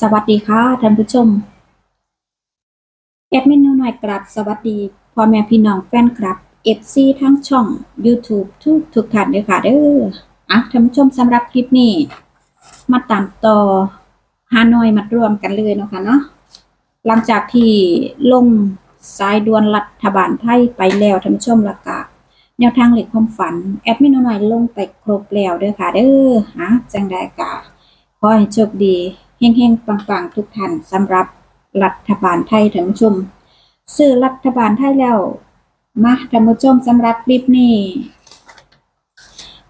สวัสดีค่ะท่านผู้ชม แอดมินนูหน่อยกราบสวัสดีพ่อแม่พี่น้องแฟนคลับ FC ทั้งช่อง YouTube ทุกทุกท่านเลยค่ะเด้ออะท่านผู้ชมสำหรับคลิปนี้ มาตามต่อฮานอยมารวมกันเลยเนาะค่ะเนาะหลังจากที่ลงสายด่วนรัฐบาลไทยไปแล้วท่านผู้ชมละกะแนวทางเหล็กความฝัน แอดมินนูหน่อยลงไปครบแล้วเด้อค่ะเด้อฮะจังได้กะขอให้โชคดี เฮงๆปังๆ ทุกท่านสำหรับรัฐบาลไทยท่านผู้ชมซื้อรัฐบาลไทยแล้ว มาท่านผู้ชมสำหรับคลิปนี้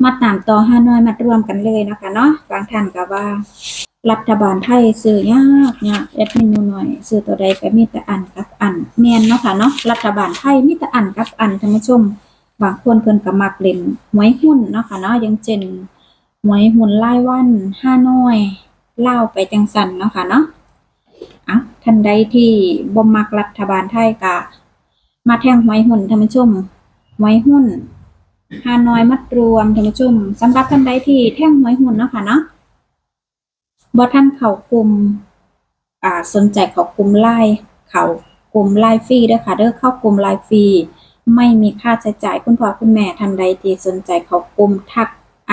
มาตามต่อฮานอยมารวมกันเลยนะคะเนาะบางท่านก็ว่า รัฐบาลไทยซื้อยากยากแอดมินหน่อยซื้อตัวใดก็มีแต่อันกับอันแม่นเนาะค่ะเนาะรัฐบาลไทยมีแต่อันกับอันท่านผู้ชมบางคนเพิ่นก็มักเล่นหวยหุ้นเนาะค่ะเนาะย่างเช่นหวยหุ้นรายวันห้าน้อย เล่าไปจังสันเนาะค่ะเนาะอะท่านใดที่บ่มักรัฐบาลไทยก็มาแทงหวยหุ้นท่านผู้ชมหวยหุ้นห้านอยมัดรวมท่านผู้ชมสำหรับท่านใดที่แทงหวยหุ้นเนาะค่ะเนาะบ่ท่านเข้ากลุ่มอ่าสนใจเข้ากลุ่มไลน์เข้ากลุ่มไลน์ฟรีด้อค่ะเด้อเข้ากลุ่มไลน์ฟรีไม่มีค่าใช้จ่ายคุณพ่อคุณแม่ท่านใดที่สนใจเข้ากลุ่มทัก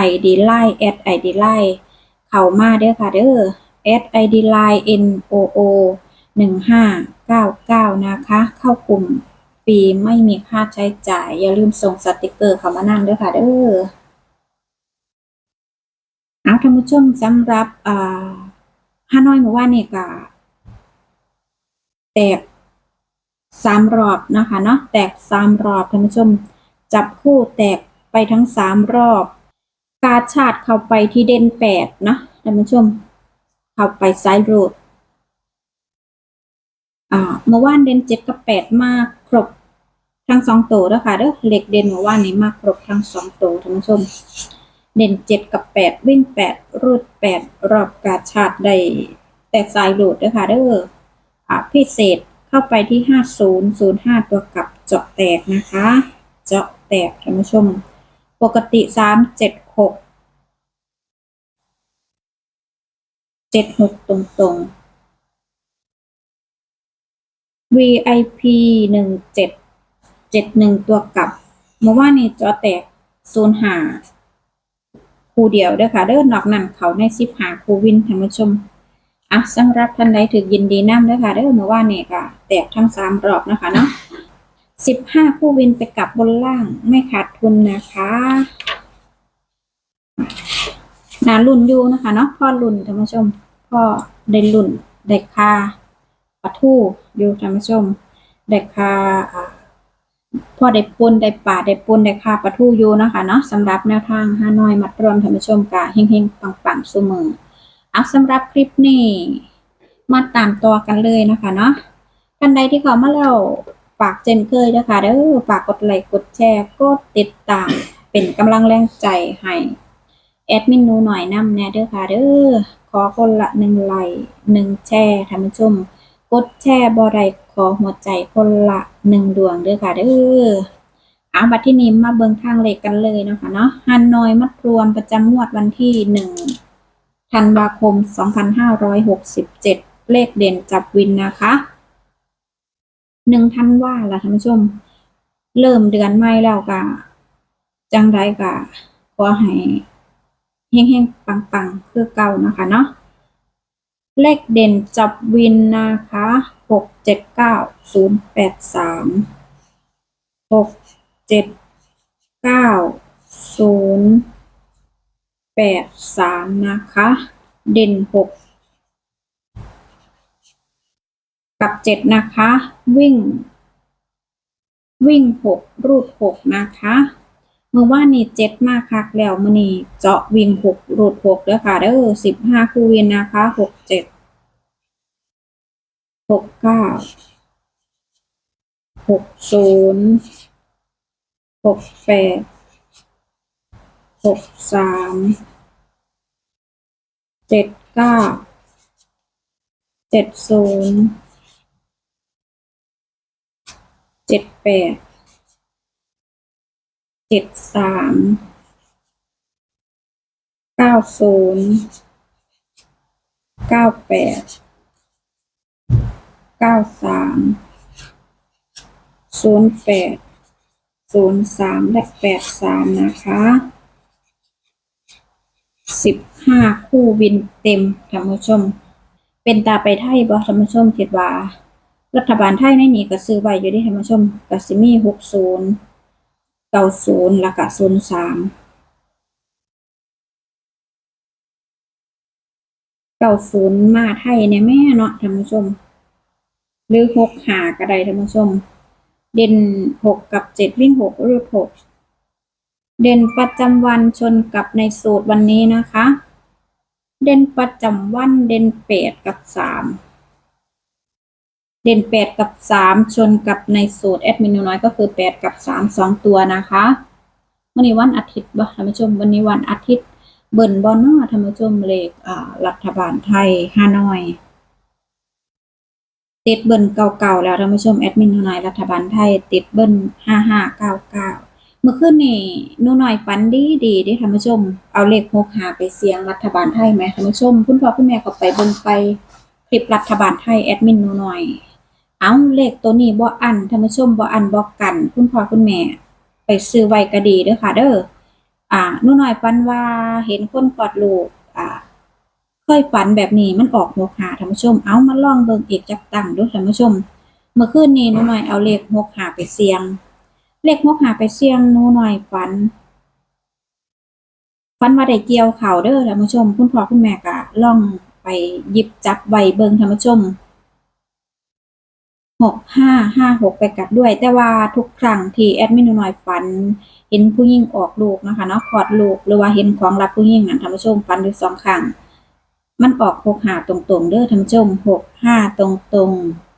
ID Line แอด ID Line เข้ามาเด้อค่ะเด้อแอด ID Line N O O 1599นะคะ เข้ากลุ่มฟรีไม่มีค่าใช้จ่าย อย่าลืมส่งสติกเกอร์เข้ามานั่งด้อค่ะเด้อเอาท่านผู้ชมสำหรับอ่าฮานอยเมื่อวานนี่ก็แตกสามรอบนะคะเนาะแตกสามรอบท่านผู้ชม จับคู่แตกไปทั้งสามรอบ กาชาดเข้าไปที่เด่นแปดนะท่านผู้ชม เข้าไปซ้ายรูดอ่าเมื่อวานเด่นเจ็ดกับแปดมากครบทั้งสองตัวแล้วค่ะเด้อเหล็กเด่นเมื่อวานนี้มากครบทั้งสองตัวท่านผู้ชม เด่นเจ็ดกับแปดวิ่งแปดรูดแปดรอบกาชาดได้แต่สายรูดด้วยค่ะเด้ออ่าพิเศษเข้าไปที่ห้าศูนย์ศูนย์ห้าตัวกับเจาะแตกนะคะ เจาะแตกท่านผู้ชม ปกติสามเจ็ด หกเจ็ดหกตรงตรง VIP หนึ่งเจ็ดเจ็ดหนึ่งตัวกลับเมื่อวานนี้จอแตกศูนหาคู่เดียวเด้อค่ะเด้อนอกนั้นเขาในสิบหาคู่วินท่านผู้ชมอะสำหรับท่านใดถึกยินดีนำเด้อค่ะเด้อเมื่อวานนี้ก็แตกทั้งสามรอบนะคะเนาะสิบห้าคู่วินไปกลับบนล่างไม่ขาดทุนนะคะ นารุ่นอยู่นะคะเนาะพ่อรุ่นท่านผู้ชมพ่อได้รุ่นได้คาปะทู่อยู่ท่านผู้ชมได้คาพ่อได้ปุนได้ป่าได้ปุนได้คาปะทู่อยู่นะคะเนาะสำหรับแนวทางห้าน้อยมัดรวมท่านผู้ชมกะเฮงๆปังๆเสมอเอาสำหรับคลิปนี้มาตามตัวกันเลยนะคะเนาะท่านใดที่เขามาแล้วฝากเจนเคยนะคะเด้อฝากกดไลค์กดแชร์กดติดตามเป็นกำลังแรงใจให้ ดมินหนูหน่อยนำแน่เด้อค่ะเด้อขอคนละหนึ่งไลค์หนึ่งแชร์ท่านผู้ชม กดแชร์บ่ได้ขอหัวใจคนละหนึ่งดวงเด้อค่ะเด้อเอาบัดที่นี้มาเบิ่งทางเลขกันเลยเนาะคะเนาะฮันนอยมัดรวมประจำงวดวันที่หนึ่งธันวาคม 2567 เลขเด่นจับวินนะคะหนึ่งท่านว่าล่ะท่านผู้ชม เริ่มเดือนใหม่แล้วก็จังไดก็ขอให้ เฮงๆปังๆคือเก่านะคะเนาะเลขเด่นจับวินนะคะหกเจ็ดเก้าศูนย์แปดสามหกเจ็ดเก้าศูนย์แปดสามนะคะ เด่นหกกับเจ็ดนะคะ วิ่ง วิ่งหกรูดหกนะคะ เมื่อว่านนี่เจ็ดมากคักแล้วมื่อนี้เจาะวิ่งหกรูดหกเด้อค่ะเด้อสิบห้าคู่วินนะคะหกเจ็ดหกเก้าหกศูนย์หกแปดหกสามเจ็ดเก้าเจ็ดศูนย์เจ็ดแปด จ็ดสามเก้าศูนย์เก้าแปดเก้าสามศูนย์แปดศูนย์สามและแปดสามนะคะสิบห้าคู่บินเต็มท่านผู้ชม เป็นตาไปไทยบ่ท่านผู้ชมคิดว่ารัฐบาลไทยในนี้ก็ซื้อไว้อยู่ที่ท่านผู้ชมก็สิมีหกศูนย์ เก้าศูนย์แล้วก็ศูนย์สามเก้าศูนย์มาไทยเนี่ยแม่เนาะท่านผู้ชม หรือหกหาก็ไดท่านผู้ชม เด่นหกกับเจ็ดวิ่งหกรูดหกเด่นประจำวันชนกับในสูตรวันนี้นะคะ เด่นประจำวันเด่นแปดกับสาม เด่นแปดกับสามชนกับในสูตรแอดมินน้อยก็คือแปดกับสามสองตัวนะคะวันนี้วันอาทิตย์บ่ท่านผู้ชม วันนี้วันอาทิตย์ เบิ่นบอนอท่านผู้ชมเลขอ่ารัฐบาลไทยฮานอยติดเบิ้ลเก่าๆแล้วท่านผู้ชมแอดมินหนูน้อยรัฐบาลไทย ติดเบิ้ลห้าห้าเก้าเก้าเมื่อคืนนี่หนูน้อยฝันดีดีด้ท่านผู้ชม เอาเลขหกหาไปเสียงรัฐบาลไทยไหมท่านผู้ชมคุณพ่อคุณแม่ก็ไปบิ่งไปคลิปรัฐบาลไทยแอดมินหนูน้อย เอาเลขตัวนี้บ่อันท่านผู้ชมบ่อันบ่กัน คุณพ่อคุณแม่ ไปซื้อไว้ก็ดีเด้อค่ะ เด้ออ่านูน้อยฝันว่าเห็นคนกอดลูกอ่าเคยฝันแบบนี้มันออกหกหาท่านผู้ชม เอามาลองเบิ่งอีกจักตั้งดูท่านผู้ชม เมื่อคืนนี้หนูหน่อยเอาเลขหกหาไปเสี่ยง เลขหกหาไปเสี่ยงหนูหน่อยฝันฝันว่าได้เกี่ยวเข่าเด้อท่านผู้ชม คุณพ่อคุณแม่ก็ล่องไปหยิบจับใบเบิ่งท่านผู้ชม หกห้าห้าหกไปกลับด้วย แต่ว่าทุกครั้งที่แอดมินหนูหน่อยฝัน เห็นผู้หญิงออกลูกนะคะเนาะคลอดลูกหรือว่าเห็นของรับผู้หญิงนั่นท่านผู้ชมฝันอยู่สองครั้งมันออกหกหาตรงๆเด้อท่านผู้ชมหกห้าตรงๆ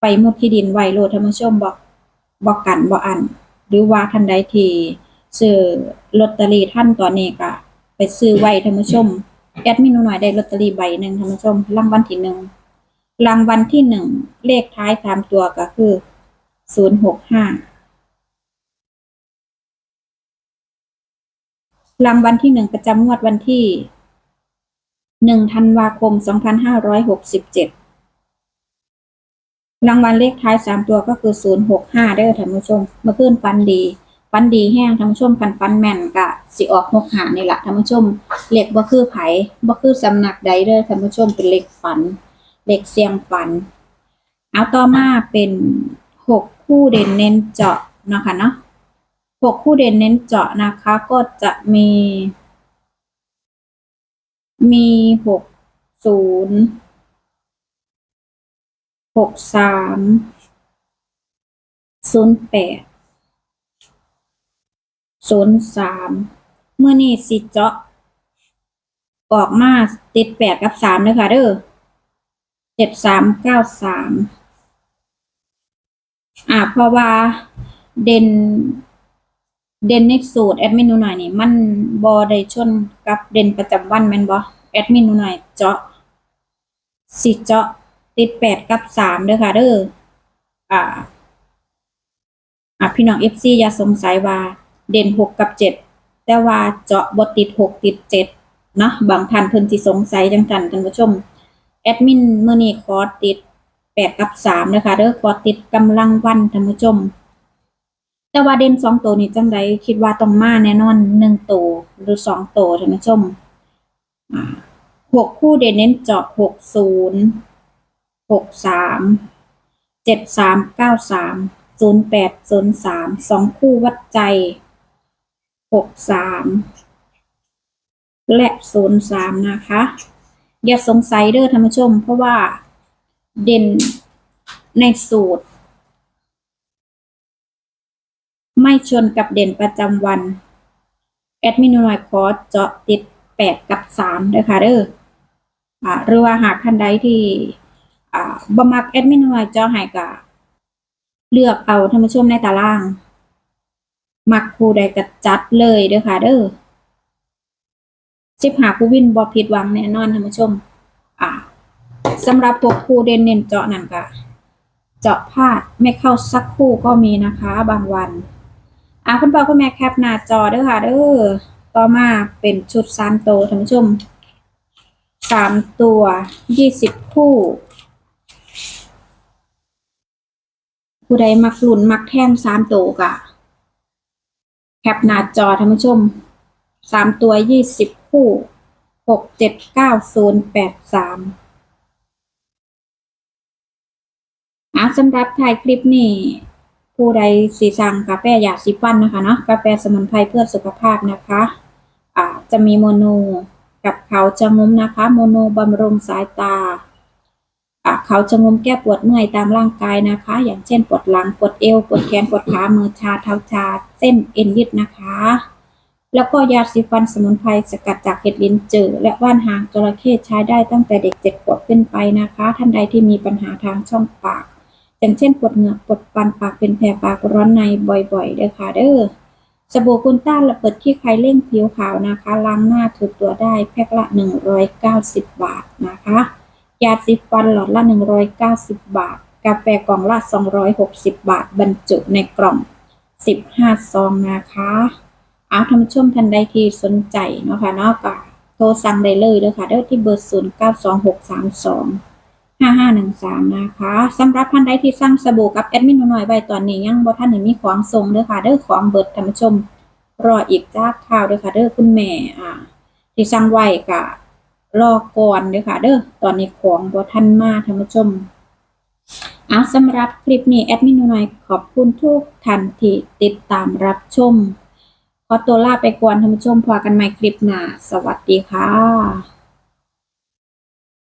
ไปหมดที่ดินไวโลท่านผู้ชมบอกบอกกันบ่อัน หรือว่าท่านใดที่ซื้อลอตเตอรี่ท่านตอนนี้ก็ไปซื้อไว้ท่านผู้ชมแอดมินหนูหน่อยได้ลอตเตอรี่ใบหนึ่งท่านผู้ชมรางวัลที่หนึ่ง รางวัลที่หนึ่งเลขท้ายสามตัวก็คือศูนย์หกห้ารางวัลที่หนึ่งประจำงวดวันที่หนึ่งธันวาคมสองพันห้าร้อยหกสิบเจ็ดรางวัลเลขท้ายสามตัวก็คือศูนย์หกห้าได้ท่านผู้ชม เมื่อคืนฟันดีฟันดีแห้งท่านผู้ชมฟันฟันแม่นกะสิออกหกหานี่แหละท่านผู้ชมเลขบ่คือไผ่บ่คือสำนักใดเด้อท่านผู้ชมเป็นเลขฝัน เลขเสียงฝัน เอาต่อมาเป็นหกคู่เด่นเน้นเจาะนะคะเนาะหกคู่เด่นเน้นเจาะนะคะ ก็จะมี มีหกศูนย์หกสามศูนย์แปดศูนย์สามเมื่อนี้สิเจาะออกมาติดแปดกับสามเลยค่ะเด้อ เจ็ดสามเก้าสามอ่าเพราะว่าเด่น เด่นในสูตรแอดมินหนูหน่อยนี่มันบอได้ชนกับเด่นประจำวันแมนบ่แอดมินหนูหน่อยเจาะสิเจาะติดแปดกับสามเด้อค่ะเด้ออ่า อะพี่น้องเอฟซีอย่าสงสัยว่า เด่นหกกับเจ็ดแต่ว่าเจาะบ่ติดหกติดเจ็ดเนาะบางท่านเพิ่นสิสงสัยจังกันท่านผู้ชม แอดมินเมื้อนี้ขอติดแปดกับสามเด้อค่ะเด้อขอติดกำลังวันท่านผู้ชม แต่ว่าเด่นสองตัวนี้จังไดคิดว่าต้องมาแน่นอนหนึ่งตัวหรือสองตัวท่านผู้ชมหกคู่เด่นเน้นเจาะหกศูนย์หกสามเจ็ดสามเก้าสามศูนย์แปดศูนย์สามสองคู่วัดใจหกสามและศูนย์สามนะคะ อย่าสงสัยเด้อท่านผู้ชม เพราะว่าเด่นในสูตร ไม่ชนกับเด่นประจำวัน แอดมินหน่อยขอเจาะติดแปดกับสามเด้อค่ะเด้ออ่าหรือว่าหากท่านใดที่อ่าบมักแอดมินหน่อยเจาะให้ก็เลือกเอาท่านผู้ชมในตาราง มักคู่ใดก็จัดเลยเด้อค่ะเด้อ สิบหาคู่วินบ่ผิดหวังแน่นอนท่านผู้ชม อ่าสำหรับพวกคู่เด่นเน้นเจาะนั่นก็เจาะพลาดไม่เข้าสักคู่ก็มีนะคะ บางวัน อ่าคุณพ่อคุณแม่แคปหน้าจอเด้อค่ะเด้อต่อมาเป็นชุดซานโตท่านผู้ชมสามตัวยี่สิบคู่ ผู้ใดมักหลุนมักแท่นสามตัวกะแคปหน้าจอท่านผู้ชม สามตัวยี่สิบคู่หกเจ็ดเก้าศูนย์แปดสามอาสำหรับถ่ายคลิปนี้ผู้ใดสีสั่งกาแฟอยากสีฟันนะคะเนาะกาแฟสมุนไพรเพื่อสุขภาพนะคะอ่าจะมีโมโนกับเขาจะงุ้มนะคะ โมโนบำรุงสายตาอ่าเขาจะงมแก้ปวดเมื่อยตามร่างกายนะคะ อย่างเช่นปวดหลังปวดเอวปวดแขนปวดขามือชาเท้าชา เส้นเอ็นยืดนะคะ แล้วก็ยาสีฟันสมุนไพรสกัดจากเห็ดลิ้นจือและว่านหางจระเข้ใช้ได้ตั้งแต่เด็กเจ็ดขวบขึ้นไปนะคะ ท่านใดที่มีปัญหาทางช่องปาก อย่างเช่นปวดเหงือกปวดฟันปากเป็นแผลปากร้อนในบ่อยๆเด้อค่ะเด้อสบู่กุนต้านระเบิดขี้ใครเร่งผิวขาวนะคะ ล้างหน้าถูตัวได้แพ็คละ 190 บาทนะคะ ยาสีฟันหลอดละ 190 บาท กาแฟกล่องละ 260 บาท บรรจุในกล่อง 15 ซองนะคะ เอาท่านผู้ชมท่านใดที่สนใจเนาะค่ะเนาะก็โทรสั่งได้เลยเด้อค่ะเด้อที่เบอร์ 092632 5513 นะคะสำหรับท่านใดที่สั่งสบู่กับแอดมินหน่อยไว้ตอนนี้ยังบ่ทันได้มีของส่งเด้อค่ะเด้อของเบิดท่านผู้ชม รออีกจ้าข่าวเด้อค่ะเด้อคุณแม่อ่าที่สั่งไว้ก็รอก่อนเด้อค่ะ เด้อตอนนี้ของบ่ทันมาท่านผู้ชมเอาสำหรับคลิปนี้แอดมินหน่อยขอบคุณทุกท่านที่ติดตามรับชม ขอตัวลาไปก่อนท่านผู้ชมพอกันใหม่คลิปหน้า สวัสดีค่ะ